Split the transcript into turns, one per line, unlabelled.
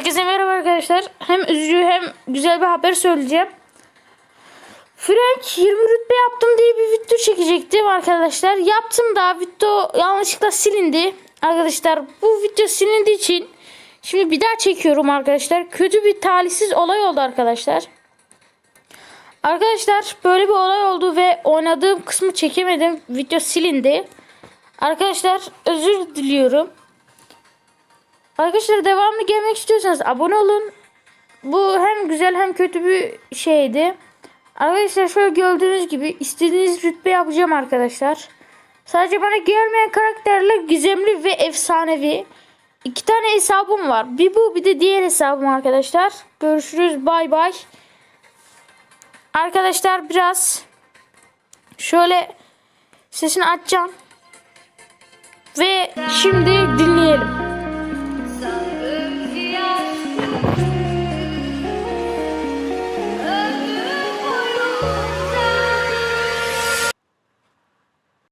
Herkese merhaba arkadaşlar. Hem üzücü hem güzel bir haber söyleyeceğim. Frank 20 rütbe yaptım diye bir video çekecektim arkadaşlar. Yaptım da video yanlışlıkla silindi. Arkadaşlar bu video silindiği için şimdi bir daha çekiyorum arkadaşlar. Kötü bir talihsiz olay oldu arkadaşlar. Arkadaşlar böyle bir olay oldu ve oynadığım kısmı çekemedim. Video silindi. Arkadaşlar özür diliyorum. Arkadaşlar devamlı gelmek istiyorsanız abone olun. Bu hem güzel hem kötü bir şeydi. Arkadaşlar şöyle gördüğünüz gibi istediğiniz rütbe yapacağım arkadaşlar. Sadece bana gelmeyen karakterler gizemli ve efsanevi. İki tane hesabım var. Bir bu bir de diğer hesabım arkadaşlar. Görüşürüz bay bay. Arkadaşlar biraz şöyle sesini açacağım. Ve şimdi dinleyelim.